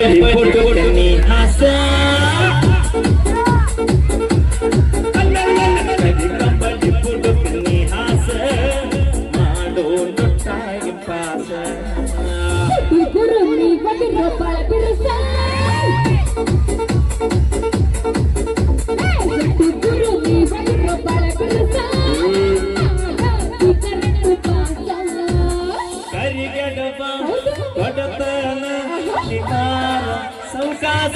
ಕೊಡುಗನಿ ಹಾಸ ಕಂಬಳಿ ಕೊಡುಗನಿ ಹಾಸ ಮಾಡೋ ನೊಟ್ಟಾಗಿ ಪಾಸ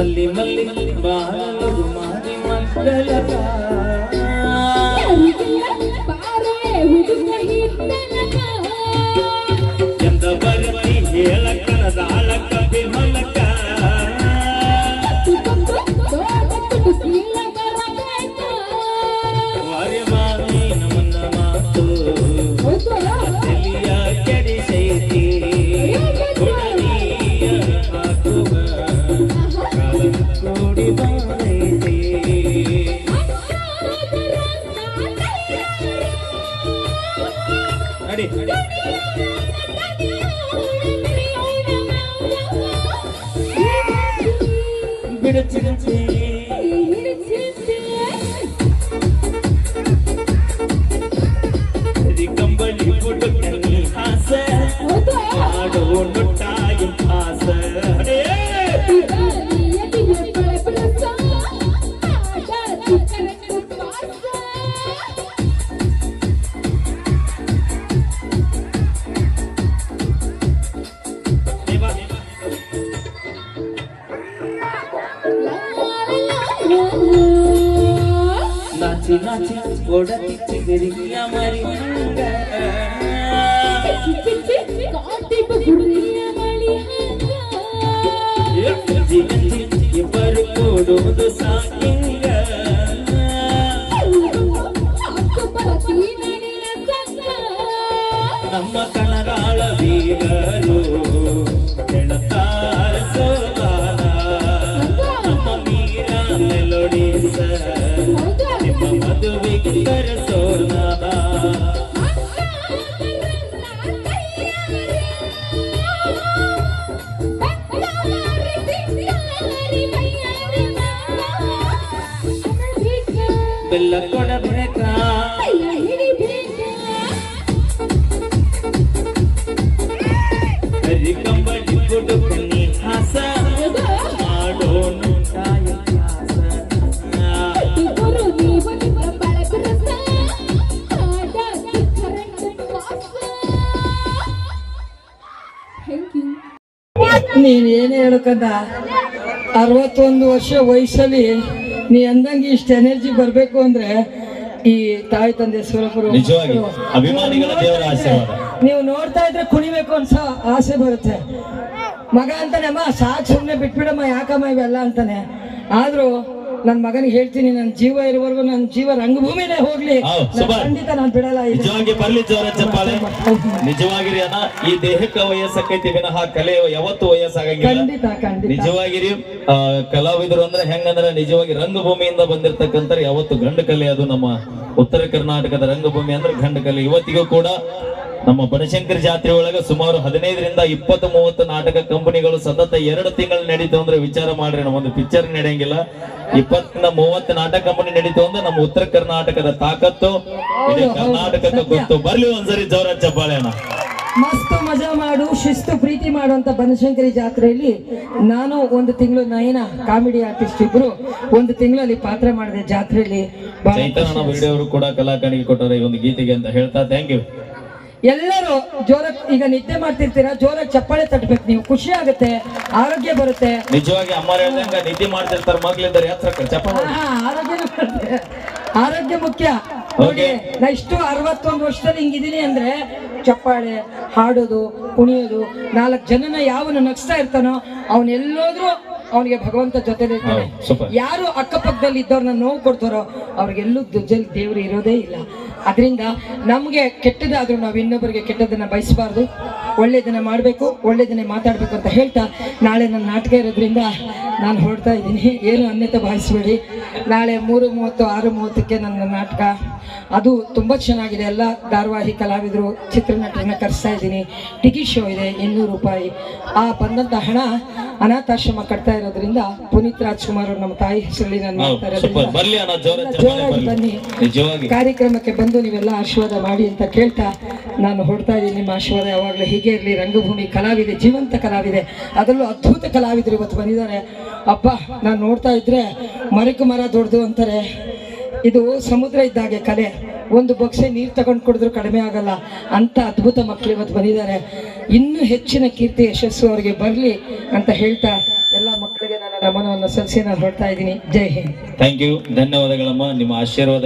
ಮಲ್ಲಿ ಮಲ್ಲಿ ಬಾಳಲು ಮಾರಿ ಮಕ್ಕಳ ಬಿಡುತ್ತಿರುತ್ತಿ ಕಂಬಳಿ ಕೊಡುಗನಿ ಹಾಸ ಮಾಡೋ ನೊಟ್ಟಾಗಿ ಹಾಸ ನಾಚಿ ನಾಚಿ ಓಡತಿಚ್ಚಿ ಬೆರಿಗಿಯ ಮರಿ ಹಂಗ ಗಂಜಿ ಗಂಜಿ ಇಬ್ಬರು ಕೊಡೋದು ಸಾಕಿಂಗ ನಮ್ಮ ಕಣಗಾಳ ಬೀಗರು ಬೆಲ್ಲ ಕೊಡಬೇಕಾ ಕರಿ ಕಂಬಳಿ ಕೊಡುಗನಿ ಹಾಸ. ಹೇಳಕಂದ ಅರವತ್ತೊಂದು ವರ್ಷ ವಯಸ್ಸಲ್ಲಿ ನೀ ಅಂದಂಗೆ ಇಷ್ಟು ಎನರ್ಜಿ ಬರಬೇಕು ಅಂದ್ರೆ ಈ ತಾಯಿ ತಂದೆ ಸ್ವರೂಪರು ನಿಜವಾಗಿ. ಅಭಿಮಾನಿಗಳ ದೇವರ ಆಶೀರ್ವಾದ. ನೀವು ನೋಡ್ತಾ ಇದ್ರೆ ಕುಣಿಬೇಕು ಅನ್ಸ ಆಸೆ ಬರುತ್ತೆ. ಮಗ ಅಂತಾನೆ ಅಮ್ಮ ಸಾಕು ಸುಮ್ಮನೆ ಬಿಟ್ಬಿಡಮ್ಮ ಯಾಕಮ್ಮ ಇವೆಲ್ಲ ಅಂತಾನೆ. ಆದ್ರೂ ನನ್ನ ಮಗನಿಗೆ ಹೇಳ್ತೀನಿ ನನ್ನ ಜೀವ ಇರುವವರೆಗೂ ನನ್ನ ಜೀವ ರಂಗಭೂಮಿನೇ ಹೋಗ್ಲಿ. ಹೌದು, ನಾನ್ ಸುಭಾಷ್. ಖಂಡಿತ ನಾನು ಬಿಡಲ್ಲ ಇದು. ನಿಜವಾಗಿ ಬರ್ಲಿ ಜೋರ ಚಪ್ಪಾಳೆ. ನಿಜವಾಗಿರಿ ಅಣ್ಣ ಈ ದೇಹಕ್ಕ ವಯಸ್ಸಕ್ಕೈತಿ ವಿನಃ ಕಲೆ ಯಾವತ್ತು ವಯಸ್ಸಾಗಂಗಿಲ್ಲ. ಖಂಡಿತ ಖಂಡಿತ. ನಿಜವಾಗಿರಿ ಆ, ಕಲಾವಿದರು ಅಂದ್ರೆ ಹೆಂಗಂದ್ರೆ ನಿಜವಾಗಿ ರಂಗಭೂಮಿಯಿಂದ ಬಂದಿರ್ತಕ್ಕಂತ ಯಾವತ್ತು ಗಂಡು ಕಲೆ ಅದು ನಮ್ಮ ಉತ್ತರ ಕರ್ನಾಟಕದ ರಂಗಭೂಮಿ ಅಂದ್ರೆ ಗಂಡು ಕಲೆ ಇವತ್ತಿಗೂ ಕೂಡ ನಮ್ಮ ಬನಶಂಕರ ಜಾತ್ರೆ ಒಳಗ ಸುಮಾರು ಹದಿನೈದರಿಂದ ಇಪ್ಪತ್ತು ಮೂವತ್ತು ನಾಟಕ ಕಂಪನಿಗಳು ಸತತ ಎರಡು ತಿಂಗಳು ನಡೀತು ಅಂದ್ರೆ ವಿಚಾರ ಮಾಡ್ರಿ ನಮ್ಮ ಒಂದು ಪಿಕ್ಚರ್ ನಡೆಯಂಗಿಲ್ಲ. ಇಪ್ಪತ್ತಿಂದ ಮೂವತ್ತು ನಾಟಕ ಕಂಪನಿ ನಡೀತು ಅಂದ್ರೆ ನಮ್ಮ ಉತ್ತರ ಕರ್ನಾಟಕದ ತಾಕತ್ತು ಕರ್ನಾಟಕದ ಗೊತ್ತು. ಬರ್ಲಿ ಒಂದ್ಸರಿ ಜೋರ ಚಪ್ಪಾಳೆನ ಮಸ್ತ್ ಮಜಾ ಮಾಡು ಶಿಸ್ತು ಪ್ರೀತಿ ಮಾಡುವಂತ ಬನಶಂಕರಿ ಜಾತ್ರೆಯಲ್ಲಿ ನಾನು ಒಂದು ತಿಂಗಳು ನಯನ ಕಾಮಿಡಿ ಆರ್ಟಿಸ್ಟ್ ಇಬ್ರು ಒಂದು ತಿಂಗಳಲ್ಲಿ ಪಾತ್ರ ಮಾಡಿದೆ ಜಾತ್ರೆಯಲ್ಲಿ. ಚೈತನ್ಯ ಕೂಡ ಕಲಾಕಾಣಿಗೆ ಕೊಟ್ಟರೆ ಈ ಒಂದು ಗೀತೆಗೆ ಅಂತ ಹೇಳ್ತಾ ಥ್ಯಾಂಕ್ ಯು ಎಲ್ಲರೂ ಜೋರಾಗಿ ಈಗ ನಿದ್ದೆ ಮಾಡ್ತಿರ್ತೀರಾ? ಜೋರಾಗಿ ಚಪ್ಪಾಳೆ ತಟ್ಬೇಕು ನೀವು. ಖುಷಿ ಆಗುತ್ತೆ ಆರೋಗ್ಯ ಬರುತ್ತೆ. ನಿಜವಾಗಿ ಅಮ್ಮ ಹೇಳ್ದಂಗ ನಿದ್ದೆ ಮಾಡ್ತಿರ್ತಾರೆ ಮಗ್ಲಿದ್ದಾರೆ ಆರೋಗ್ಯ ಹಾ, ಬರುತ್ತೆ. ಆರೋಗ್ಯ ಮುಖ್ಯ. ನೋಡಿ ನಾ ಇಷ್ಟು ಅರವತ್ತೊಂದು ವರ್ಷದಲ್ಲಿ ಹಿಂಗಿದೀನಿ ಅಂದ್ರೆ ಚಪ್ಪಾಳೆ ಹಾಡೋದು ಕುಣಿಯೋದು ನಾಲ್ಕು ಜನನ ಯಾವನು ನಗ್ಸ್ತಾ ಇರ್ತಾನೋ ಅವನೆಲ್ಲೋದ್ರೂ ಅವನಿಗೆ ಭಗವಂತ ಜೊತೆಲಿ ಇರ್ತಾನೆ. ಹೌದು, super. ಯಾರು ಅಕ್ಕಪಕ್ಕದಲ್ಲಿ ಇದ್ದವ್ರನ್ನ ನೋವು ಕೊಡ್ತಾರೋ ಅವ್ರಿಗೆಲ್ಲೂ ದುಜ್ಜಲ್ಲಿ ದೇವ್ರು ಇರೋದೇ ಇಲ್ಲ. ಅದರಿಂದ ನಮಗೆ ಕೆಟ್ಟದಾದರೂ ನಾವು ಇನ್ನೊಬ್ಬರಿಗೆ ಕೆಟ್ಟದನ್ನು ಬಯಸಬಾರ್ದು. ಒಳ್ಳೆಯದನ್ನು ಮಾಡಬೇಕು ಒಳ್ಳೆಯದನ್ನೇ ಮಾತಾಡಬೇಕು ಅಂತ ಹೇಳ್ತಾ ನಾಳೆ ನನ್ನ ನಾಟಕ ಇರೋದ್ರಿಂದ ನಾನು ಹೊರಡ್ತಾ ಇದ್ದೀನಿ. ಏನು ಅನ್ಯತೆ ಭಾವಿಸ್ಬೇಡಿ. ನಾಳೆ ಮೂರು ಮೂವತ್ತು, ಆರು ಮೂವತ್ತಕ್ಕೆ ನನ್ನ ನಾಟಕ. ಅದು ತುಂಬ ಚೆನ್ನಾಗಿದೆ. ಎಲ್ಲ ಧಾರಾವಾಹಿ ಕಲಾವಿದರು ಚಿತ್ರನಟರನ್ನ ಕರೆಸ್ತಾ ಇದ್ದೀನಿ. ಟಿಕೆಟ್ ಶೋ ಇದೆ ಇನ್ನೂರು ರೂಪಾಯಿ. ಆ ಬಂದಂಥ ಹಣ ಅನಾಥಾಶ್ರಮ ಕಟ್ತಾ ಇರೋದ್ರಿಂದ ಪುನೀತ್ ರಾಜ್ಕುಮಾರ್ ಅವರು ನಮ್ಮ ತಾಯಿ ಹೆಸರಲ್ಲಿ ನಾನು ಮಾಡ್ತಾ ಜೋರಾಗಿ ಬನ್ನಿ. ಕಾರ್ಯಕ್ರಮಕ್ಕೆ ಬಂದು ನೀವೆಲ್ಲ ಆಶೀರ್ವಾದ ಮಾಡಿ ಅಂತ ಕೇಳ್ತಾ ನಾನು ಹೊಡ್ತಾ ಇದ್ದೀನಿ. ನಿಮ್ಮ ಆಶೀರ್ವಾದ ಯಾವಾಗಲೂ ಹೀಗೆ ಇರಲಿ. ರಂಗಭೂಮಿ ಕಲಾವಿದೆ ಜೀವಂತ ಕಲಾವಿದೆ. ಅದರಲ್ಲೂ ಅದ್ಭುತ ಕಲಾವಿದರು ಇವತ್ತು ಬಂದಿದ್ದಾರೆ. ಅಪ್ಪ ನಾನು ನೋಡ್ತಾ ಇದ್ರೆ ಮರಕ್ಕೆ ಮರ ದೊಡ್ಡದು ಅಂತಾರೆ. ಇದು ಸಮುದ್ರ ಇದ್ದಾಗೆ ಕಲೆ. ಒಂದು ಬೊಕ್ಸೆ ನೀರು ತಗೊಂಡು ಕುಡಿದ್ರು ಕಡಿಮೆ ಆಗಲ್ಲ. ಅಂತ ಅದ್ಭುತ ಮಕ್ಕಳು ಇವತ್ತು ಬಂದಿದ್ದಾರೆ. ಇನ್ನೂ ಹೆಚ್ಚಿನ ಕೀರ್ತಿ ಯಶಸ್ಸು ಅವರಿಗೆ ಬರಲಿ ಅಂತ ಹೇಳ್ತಾ ಎಲ್ಲ ಮಕ್ಕಳಿಗೆ ನನ್ನ ನಮನವನ್ನು ಸಲ್ಲಿಸಿ ನಾನು ಹೊರಡ್ತಾ ಇದ್ದೀನಿ. ಜೈ ಹಿಂದ್. ಥ್ಯಾಂಕ್ ಯು ಧನ್ಯವಾದಗಳಮ್ಮ. ನಿಮ್ಮ ಆಶೀರ್ವಾದ